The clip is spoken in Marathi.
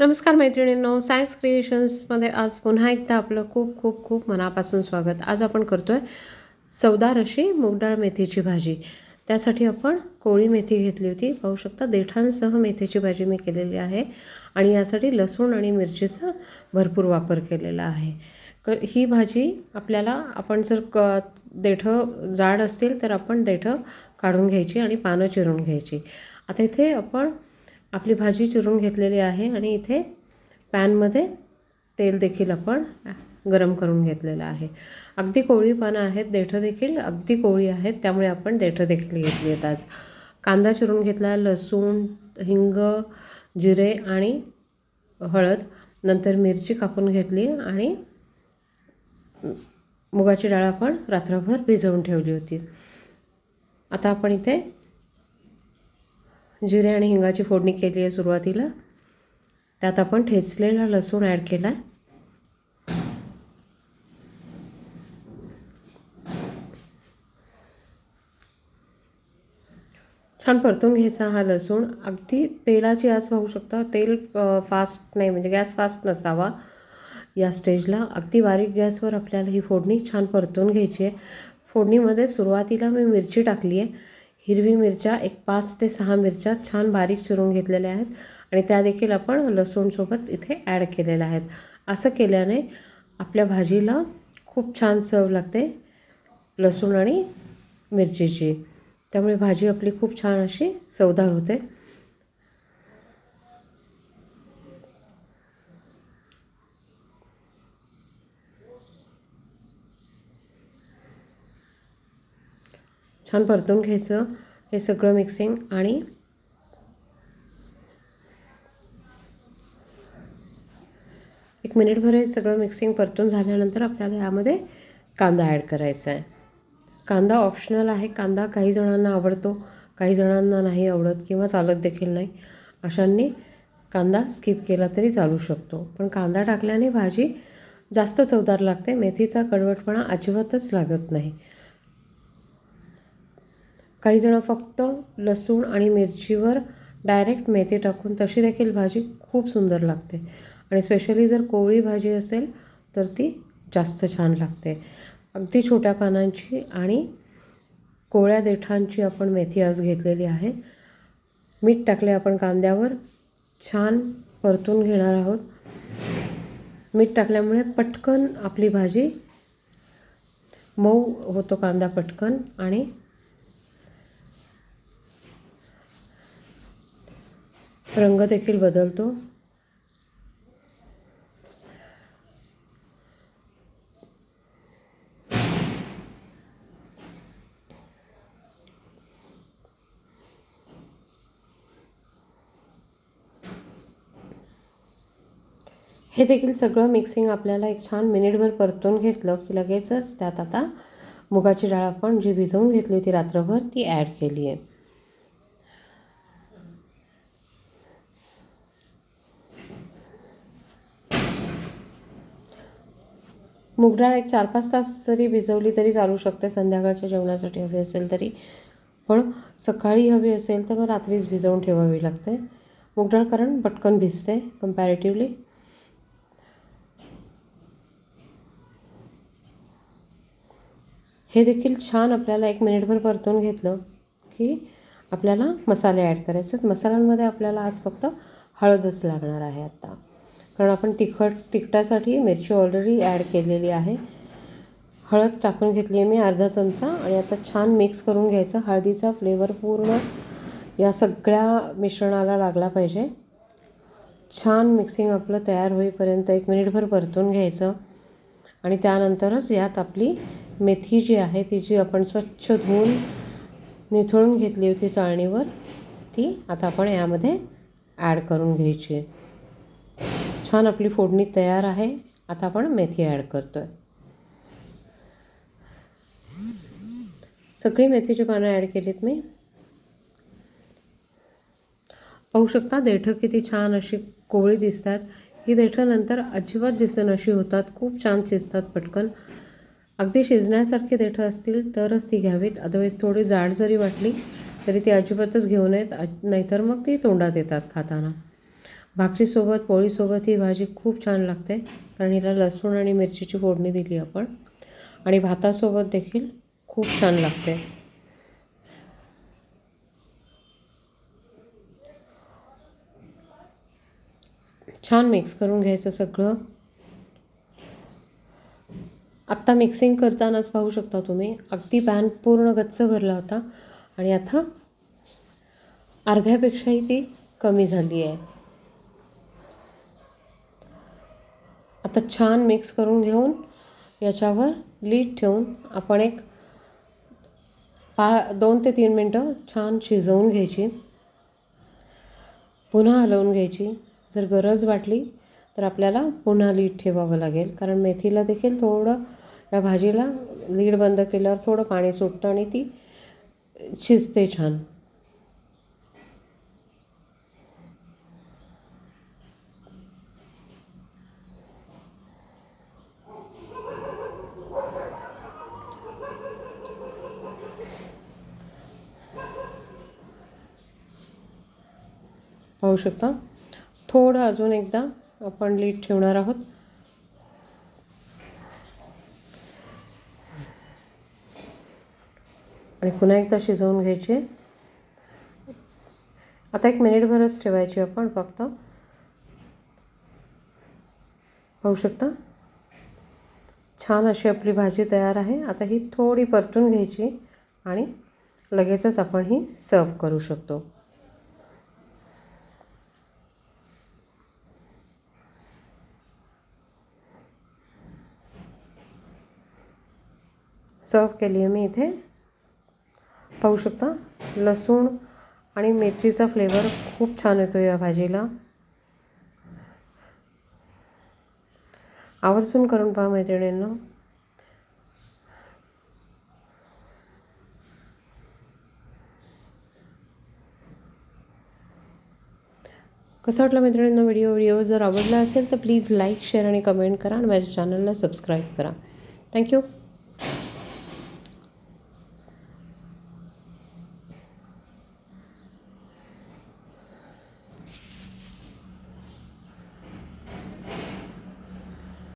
नमस्कार मैत्रिणींनो सायन्स क्रिएशन्समध्ये आज पुन्हा एकदा आपलं खूप खूप खूप मनापासून स्वागत. आज आपण करतो आहे चवदार अशी मूगडाळ मेथीची भाजी. त्यासाठी आपण कोळी मेथी घेतली होती. पाहू शकता देठांसह मेथीची भाजी मी केलेली आहे आणि यासाठी लसूण आणि मिरचीचा भरपूर वापर केलेला आहे. क ही भाजी आपल्याला आपण जर क देठं जाड असतील तर आपण देठं काढून घ्यायची आणि पानं चिरून घ्यायची. आता इथे आपण आपली भाजी चिरून घेतलेली आहे आणि इथे पॅनमध्ये तेल देखील आपण गरम करून घेतलेलं आहे. अगदी कोवळी पानं आहेत देठं देखील अगदी कोवळी आहेत त्यामुळे आपण देठं देखील घेतली आहेत आज. कांदा चिरून घेतला लसूण हिंग जिरे आणि हळद नंतर मिरची कापून घेतली आणि मुगाची डाळ आपण रात्रभर भिजवून ठेवली होती. आता आपण इथे जिरे आणि हिंगाची फोडणी केली आहे सुरुवातीला. त्यात आपण ठेचलेला लसूण ॲड केला छान परतून घ्यायचा हा लसूण. अगदी तेलाची आज पाहू शकता. तेल फास्ट नाही म्हणजे गॅस फास्ट नसावा. या स्टेजला अगदी बारीक गॅसवर आपल्याला ही फोडणी छान परतून घ्यायची आहे. फोडणीमध्ये सुरुवातीला मी मिरची टाकली आहे. हिरवी मिरच्या एक पाच ते सहा मिरच्या छान बारीक चिरून घेतलेल्या आहेत आणि त्या देखील आपण लसूणसोबत इथे ॲड केलेल्या आहेत. असं केल्याने आपल्या भाजीला खूप छान चव लागते लसूण आणि मिरचीची. त्यामुळे भाजी आपली खूप छान अशी चवदार होते. छान परतून घ्यायचं. हे सगळं मिक्सिंग आणि एक मिनिटभर हे सगळं मिक्सिंग परतून झाल्यानंतर आपल्याला यामध्ये कांदा ॲड करायचा आहे कांदा ऑप्शनल आहे. कांदा काही जणांना आवडतो काही जणांना नाही आवडत किंवा चालत देखील नाही. अशांनी कांदा स्किप केला तरी चालू शकतो. पण कांदा टाकल्याने भाजी जास्त चवदार लागते. मेथीचा कडवटपणा अजिबातच लागत नाही. काही जणं फक्त लसूण आणि मिरचीवर डायरेक्ट मेथी टाकून तशी देखील भाजी खूप सुंदर लागते. आणि स्पेशली जर कोवळी भाजी असेल तर ती जास्त छान लागते. अगदी छोट्या पानांची आणि कोवळ्या देठांची आपण मेथी आज घेतलेली आहे. मीठ टाकले आपण कांद्यावर. छान परतून घेणार आहोत. मीठ टाकल्यामुळे पटकन आपली भाजी मऊ होतो कांदा पटकन आणि रंग देखील बदलतो. हे देखील सगळं मिक्सिंग आपल्याला एक छान मिनिटभर परतून घेतलं की लगेचच त्यात आता मुगाची डाळ आपण जी भिजवून घेतली होती रात्रभर ती ॲड केली आहे मुगडाळ एक चार पाच तास जरी भिजवली तरी चालू शकते. संध्याकाळच्या जेवणासाठी हवी असेल तरी. पण सकाळी हवी असेल तर मग रात्रीच भिजवून ठेवावी लागते. मुगडाळ कारण पटकन भिजते कम्पॅरेटिव्हली हे देखील छान आपल्याला एक मिनिटभर परतून घेतलं की आपल्याला मसाले ॲड करायचे मसाल्यांमध्ये आपल्याला आज फक्त हळदच लागणार आहे आत्ता कारण आपण तिखट तिखटासाठी मिरची ऑलरेडी ॲड केलेली आहे. हळद टाकून घेतली आहे मी अर्धा चमचा आणि आता छान मिक्स करून घ्यायचं. हळदीचा फ्लेवर पूर्ण या सगळ्या मिश्रणाला लागला पाहिजे. छान मिक्सिंग आपलं तयार होईपर्यंत एक मिनिटभर परतून घ्यायचं. आणि त्यानंतरच यात आपली मेथी जी आहे ती जी आपण स्वच्छ धुवून निथळून घेतली होती चाळणीवर ती आता आपण यामध्ये ॲड करून घ्यायची आहे. छान आपली फोडणी तयार आहे. आता आपण मेथी ॲड करतो आहे सगळी मेथीची पानं ॲड केलीत मी. पाहू शकता देठं किती छान अशी कोवळी दिसतात. ही देठं नंतर अजिबात दिसन अशी होतात. खूप छान शिजतात पटकन. अगदी शिजण्यासारखी देठं असतील तरच ती घ्यावीत. अदरवाईज थोडी जाड जरी वाटली तरी ती अजिबातच घेऊ नयेत. नाहीतर मग ती तोंडात येतात खाताना. भाकरीसोबत पोळीसोबत ही भाजी खूप छान लागते. कारण हिला लसूण आणि मिरचीची फोडणी दिली आपण. आणि भातासोबत देखील खूप छान लागते. छान मिक्स करून घ्यायचं सगळं. आत्ता मिक्सिंग करतानाच पाहू शकता तुम्ही. अगदी पॅन पूर्ण गच्च भरला होता. आणि आता अर्ध्यापेक्षाही ती कमी झाली आहे. आता छान मिक्स करून घेऊन याच्यावर लीड ठेवून आपण एक पा दोन ते तीन मिनटं छान शिजवून घ्यायची. पुन्हा हलवून घ्यायची. जर गरज वाटली तर आपल्याला पुन्हा लीड ठेवावं लागेल. कारण मेथीला देखील थोडं या भाजीला लीड बंद केल्यावर थोडं पाणी सुटतं आणि ती शिजते छान. पाहू शकता. थोडं अजून एकदा आपण लीट ठेवणार आहोत. आणि पुन्हा एकदा शिजवून घ्यायची. आता एक मिनिटभरच ठेवायची आपण फक्त. पाहू शकता? छान अशी आपली भाजी तयार आहे. आता ही थोडी परतून घ्यायची आणि लगेचच आपण ही सर्व करू शकतो. सर्व केली आहे मी इथे. पाहू शकता लसूण आणि मिरचीचा फ्लेवर खूप छान येतो या भाजीला. आवर्जून करून पहा मैत्रिणींना. कसं वाटलं मैत्रिणींना व्हिडिओ व्हिडिओ जर आवडला असेल तर प्लीज लाईक शेअर आणि कमेंट करा आणि माझ्या चॅनलला सबस्क्राईब करा. थँक्यू